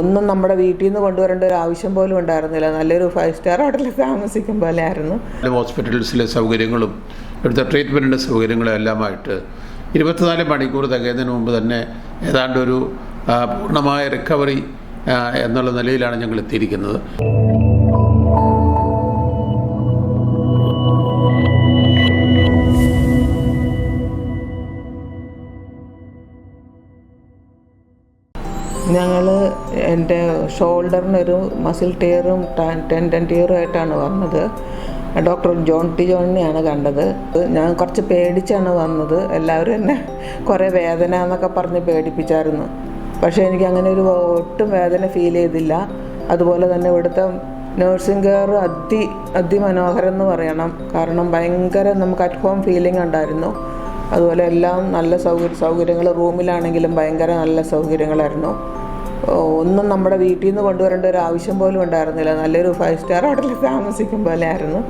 ഒന്നും നമ്മുടെ വീട്ടിൽ നിന്ന് കൊണ്ടുവരേണ്ട ഒരു ആവശ്യം പോലും ഉണ്ടായിരുന്നില്ല. നല്ലൊരു ഫൈവ് സ്റ്റാർ ഹോട്ടലിൽ താമസിക്കും പോലെ ആയിരുന്നു ഹോസ്പിറ്റൽസിലെ സൗകര്യങ്ങളും ഇവിടുത്തെ ട്രീറ്റ്മെന്റിന്റെ സൗകര്യങ്ങളും എല്ലാമായിട്ട് ഇരുപത്തിനാല് മണിക്കൂർ തികയുന്നതിന് മുമ്പ് തന്നെ ഏതാണ്ട് ഒരു പൂർണമായ റിക്കവറി എന്നുള്ള നിലയിലാണ് ഞങ്ങൾ എത്തിയിരിക്കുന്നത്. ഞങ്ങൾ എന്റെ ഷോൾഡറിനൊരു മസിൽ ടിയറും ടെൻഡൻ ടിയറും ആയിട്ടാണ് വന്നത്. ഡോക്ടർ ജോൺ ടി ജോണിനെയാണ് കണ്ടത്. ഞാൻ കുറച്ച് പേടിച്ചാണ് വന്നത്. എല്ലാവരും എന്നെ കുറേ വേദന എന്നൊക്കെ പറഞ്ഞ് പേടിപ്പിച്ചായിരുന്നു. പക്ഷേ എനിക്ക് അങ്ങനെ ഒരു ഒട്ടും വേദന ഫീൽ ചെയ്തില്ല. അതുപോലെ തന്നെ ഇവിടുത്തെ നേഴ്സിംഗ് കെയർ അതി അതിമനോഹരം എന്ന് പറയണം. കാരണം ഭയങ്കര നമുക്ക് അറ്റ് ഹോം ഫീലിംഗ് ഉണ്ടായിരുന്നു. അതുപോലെ എല്ലാം നല്ല സൗകര്യ സൗകര്യങ്ങൾ റൂമിലാണെങ്കിലും ഭയങ്കര നല്ല സൗകര്യങ്ങളായിരുന്നു. ഒന്നും നമ്മുടെ വീട്ടിൽ നിന്ന് കൊണ്ടുവരേണ്ട ഒരു ആവശ്യം പോലും ഉണ്ടായിരുന്നില്ല. നല്ലൊരു ഫൈവ് സ്റ്റാർ ഹോട്ടലിൽ താമസിക്കും പോലെ ആയിരുന്നു.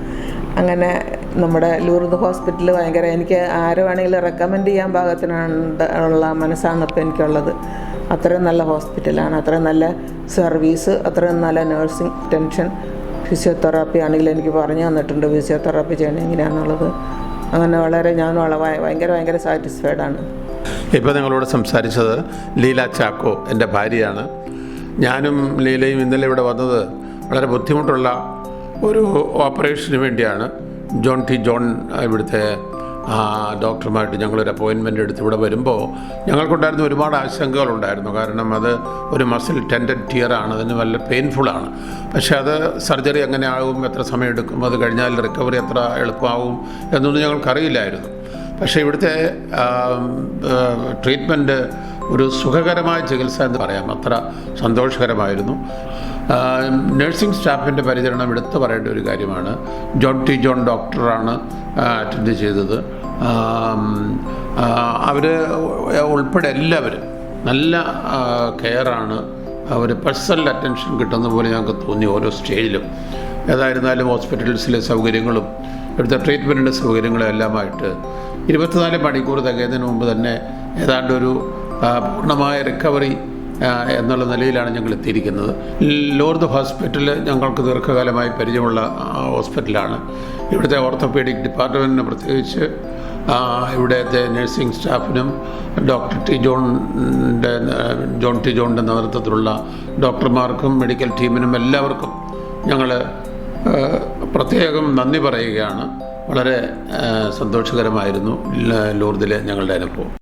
അങ്ങനെ നമ്മുടെ ലൂർദ് ഹോസ്പിറ്റൽ ഭയങ്കര എനിക്ക് ആര് വേണമെങ്കിലും റെക്കമെൻഡ് ചെയ്യാൻ പാകത്തിനുള്ള മനസ്സാണ് ഇപ്പോൾ എനിക്കുള്ളത്. അത്രയും നല്ല ഹോസ്പിറ്റലാണ് അത്രയും നല്ല സർവീസ് അത്രയും നല്ല നഴ്സിംഗ് ടെൻഷൻ ഫിസിയോതെറാപ്പി ആണെങ്കിലും എനിക്ക് പറഞ്ഞു തന്നിട്ടുണ്ട്. ഫിസിയോതെറാപ്പി ചെയ്യണം എങ്ങനെയാണെന്നുള്ളത് അങ്ങനെ വളരെ ഞാൻ വളരെ ഭയങ്കര ഭയങ്കര സാറ്റിസ്ഫൈഡ് ആണ്. ഇപ്പോൾ നിങ്ങളോട് സംസാരിച്ചത് ലീല ചാക്കോ എന്റെ ഭാര്യയാണ്. ഞാനും ലീലയും ഇന്നലെ ഇവിടെ വന്നത് വളരെ ബുദ്ധിമുട്ടുള്ള ഒരു ഓപ്പറേഷന് വേണ്ടിയാണ്. ജോൺ ടി ജോൺ ഇവിടുത്തെ ഡോക്ടറുമായിട്ട് ഞങ്ങളൊരു അപ്പോയിൻമെന്റ് എടുത്ത് ഇവിടെ വരുമ്പോൾ ഞങ്ങൾക്കുണ്ടായിരുന്ന ഒരുപാട് ആശങ്കകളുണ്ടായിരുന്നു. കാരണം അത് ഒരു മസിൽ ടെൻഡൻ ടിയർ ആണ് അതിന് നല്ല പെയിൻഫുള്ളാണ് പക്ഷേ അത് സർജറി എങ്ങനെ ആകും എത്ര സമയം എടുക്കും അത് കഴിഞ്ഞാൽ റിക്കവറി എത്ര എളുപ്പമാകും എന്നൊന്നും ഞങ്ങൾക്കറിയില്ലായിരുന്നു. പക്ഷേ ഇവിടുത്തെ ട്രീറ്റ്മെന്റ് ഒരു സുഖകരമായ ചികിത്സ എന്ന് പറയാം. അത്ര സന്തോഷകരമായിരുന്നു. നഴ്സിംഗ് സ്റ്റാഫിന്റെ പരിചരണം എടുത്തു പറയേണ്ട ഒരു കാര്യമാണ്. ജോൺ ടി ജോൺ ഡോക്ടറാണ് അറ്റൻഡ് ചെയ്തത്. അവർ ഉൾപ്പെടെ എല്ലാവരും നല്ല കെയറാണ് അവർ പേഴ്സണൽ അറ്റൻഷൻ കിട്ടുന്ന പോലെ ഞങ്ങൾക്ക് തോന്നി ഓരോ സ്റ്റേജിലും ഏതായിരുന്നാലും ഹോസ്പിറ്റൽസിലെ സൗകര്യങ്ങളും ഇവിടുത്തെ ട്രീറ്റ്മെന്റിന്റെ സൗകര്യങ്ങളും എല്ലാമായിട്ട് ഇരുപത്തിനാല് മണിക്കൂർ തികയുന്നതിന് മുമ്പ് തന്നെ ഏതാണ്ട് ഒരു പൂർണമായ റിക്കവറി എന്നുള്ള നിലയിലാണ് ഞങ്ങൾ എത്തിയിരിക്കുന്നത്. ലോർദ് ഹോസ്പിറ്റൽ ഞങ്ങൾക്ക് ദീർഘകാലമായി പരിചയമുള്ള ഹോസ്പിറ്റലാണ്. ഇവിടുത്തെ ഓർത്തോപീഡിക് ഡിപ്പാർട്ട്മെന്റിന് പ്രത്യേകിച്ച് ഇവിടുത്തെ നഴ്സിംഗ് സ്റ്റാഫിനും ഡോക്ടർ ടി ജോണിന്റെ ജോൺ ടി ജോണിന്റെ നേതൃത്വത്തിലുള്ള ഡോക്ടർമാർക്കും മെഡിക്കൽ ടീമിനും എല്ലാവർക്കും ഞങ്ങൾ പ്രത്യേകം നന്ദി പറയുകയാണ്. വളരെ സന്തോഷകരമായിരുന്നു ലൂർദിലെ ഞങ്ങളുടെ അനുഭവം.